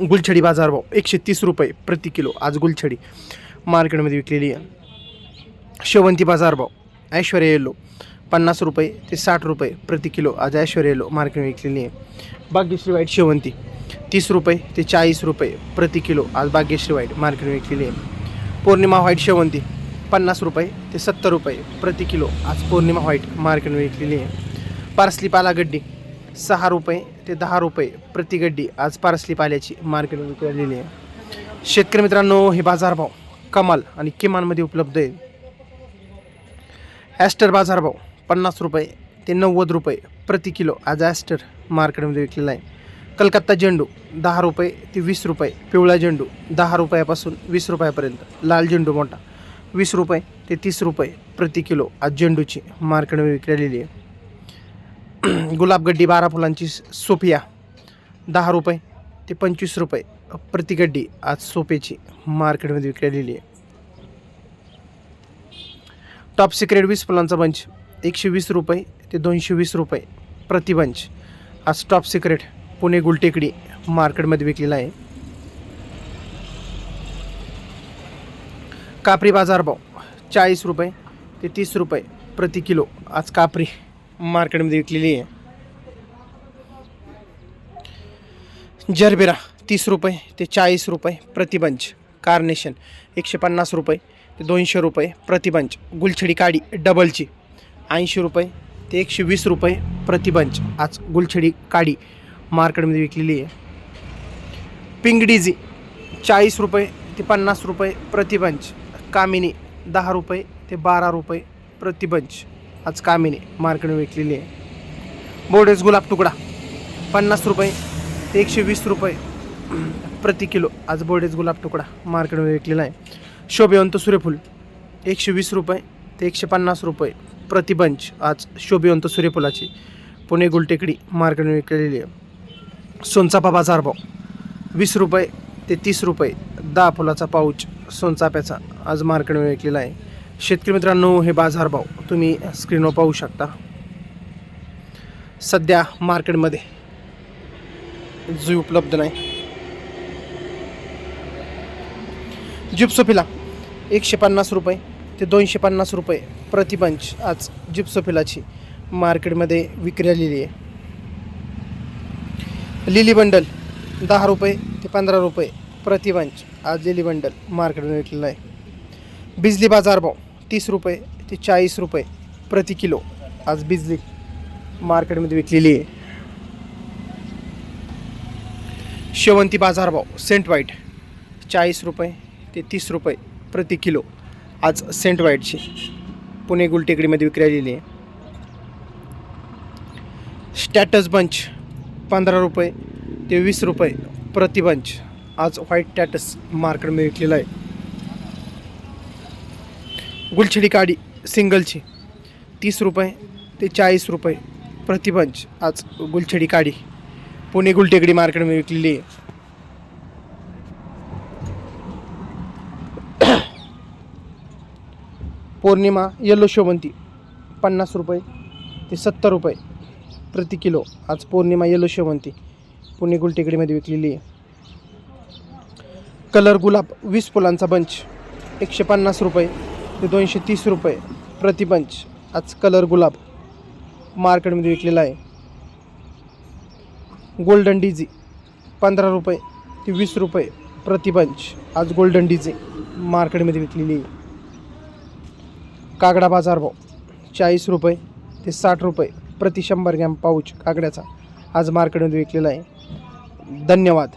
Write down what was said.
गुलछडी बाजारभाव एकशे तीस रुपये प्रति किलो. आज गुलछडी मार्केटमध्ये विकलेली आहे. शेवंती बाजारभाव ऐश्वर्या येलो पन्नास रुपये ते साठ रुपये प्रति किलो. आज ऐश्वर्या येलो मार्केट विकलेली आहे. भाग्यश्री वाईट शेवंती तीस रुपये ते चाळीस रुपये प्रति किलो. आज भाग्यश्री वाईट मार्केट विकलेली आहे. पौर्णिमा व्हाईट शेवंती पन्नास रुपये ते सत्तर रुपये प्रति किलो. आज पौर्णिमा व्हाईट मार्केट विकलेली आहे. पार्सली पालागड्डी सहा रुपये ते दहा रुपये प्रति गड्डी आज पारसली पाल्याची मार्केटमध्ये विकलेली आहे. शेतकरी मित्रांनो हे बाजारभाव कमाल आणि किमानमध्ये उपलब्ध आहे. ॲस्टर बाजारभाव पन्नास रुपये ते नव्वद रुपये प्रति किलो आज ॲस्टर मार्केटमध्ये विकलेला आहे. कलकत्ता झेंडू दहा रुपये ते वीस रुपये पिवळा झेंडू दहा रुपयापासून वीस रुपयापर्यंत लाल झेंडू मोठा वीस रुपये ते तीस रुपये प्रति किलो आज झेंडूची मार्केटमध्ये विकलेली आहे. गुलाबगड्डी बारा फुलांची सोफिया दहा रुपये ते पंचवीस रुपये. प्रतिगड्डी आज सोपेची मार्केटमध्ये विकलेली आहे. टॉप सिक्रेट वीस फुलांचा बंच एकशे वीस रुपये ते दोनशे वीस रुपये प्रति बंच आज टॉप सिक्रेट पुणे गुलटेकडी मार्केटमध्ये विकलेला आहे. कापरी बाजारभाव चाळीस रुपये ते तीस रुपये प्रति किलो. आज कापरी मार्केटमध्ये विकलेली आहे. जरबेरा तीस रुपये ते चाळीस रुपये प्रतिबंच. कार्नेशन एकशे पन्नास रुपये ते दोनशे रुपये प्रतिबंच. गुलछडी काडी डबलची. ऐंशी रुपये ते एकशे वीस रुपये प्रतिबंच. आज गुलछडी काडी मार्केटमध्ये विकलेली आहे. पिंगडीजी चाळीस रुपये ते पन्नास रुपये प्रतिबंच. कामिनी दहा रुपये ते बारा रुपये प्रतिबंच. आज कामीने मार्केटमध्ये विकलेली आहे. बोर्डेस गुलाब तुकडा पन्नास रुपये ते एकशे वीस रुपये प्रति किलो आज बोर्डेस गुलाब तुकडा मार्केटमध्ये विकलेला आहे. शोभिवंत सूर्यफूल एकशे वीस रुपये ते एकशे पन्नास रुपये प्रतिबंच आज शोभिवंत सूर्यफुलाची पुणे गुलटेकडी मार्केटमध्ये विकलेली आहे. सोनचाफा बाजारभाव वीस रुपये ते तीस रुपये दहा फुलाचा पाऊच सोनचाफ्याचा आज मार्केटमध्ये विकलेला आहे. शेतकरी मित्रांनो हे बाजारभाव तुम्ही स्क्रीनवर पाहू शकता. सध्या मार्केटमध्ये जुई उपलब्ध नाही. जिप्सोफिला एकशे पन्नास रुपये ते दोनशे पन्नास रुपये प्रतिपंच आज जिप्सोफिलाची मार्केटमध्ये विक्री आलेली आहे. लिली बंडल दहा रुपये ते पंधरा रुपये प्रतिपंच आज लिली बंडल मार्केटमध्ये विकलेला आहे. बिजली बाजारभाव तीस रुपये ते चाळीस रुपये प्रति किलो आज बिजली मार्केटमध्ये विकलेली आहे. शेवंती बाजारभाव सेंट व्हाईट चाळीस रुपये ते तीस रुपये प्रति किलो आज सेंट वाईटची पुणे गुलटेकडीमध्ये विक्री आहे. स्टॅटस बंच पंधरा रुपये ते वीस रुपये प्रति बंच आज व्हाईट टॅटस मार्केटमध्ये विकलेला आहे. गुलछडी काडी सिंगलची. तीस रुपये ते चाळीस रुपये प्रतिबंच आज गुलछडी काडी. पुणे गुलटेकडी मार्केटमध्ये विकलेली आहे. पौर्णिमा येलो शेवंती पन्नास रुपये ते सत्तर रुपये प्रति किलो. आज पौर्णिमा येलो शेवंती पुणे गुलटेकडीमध्ये विकलेली आहे. कलर गुलाब वीस फुलांचा बंच एकशे पन्नास रुपये ते दोनशे तीस रुपये प्रतिपंच. आज कलर गुलाब मार्केटमध्ये विकलेला आहे. गोल्डन डीजी पंधरा रुपये ते वीस रुपये प्रतिपंच. आज गोल्डन डीजी मार्केटमध्ये विकलेली आहे. कागडा बाजार भाव चाळीस रुपये ते साठ रुपये प्रति शंभर ग्रॅम पाऊच कागड्याचा आज मार्केटमध्ये विकलेला आहे. धन्यवाद.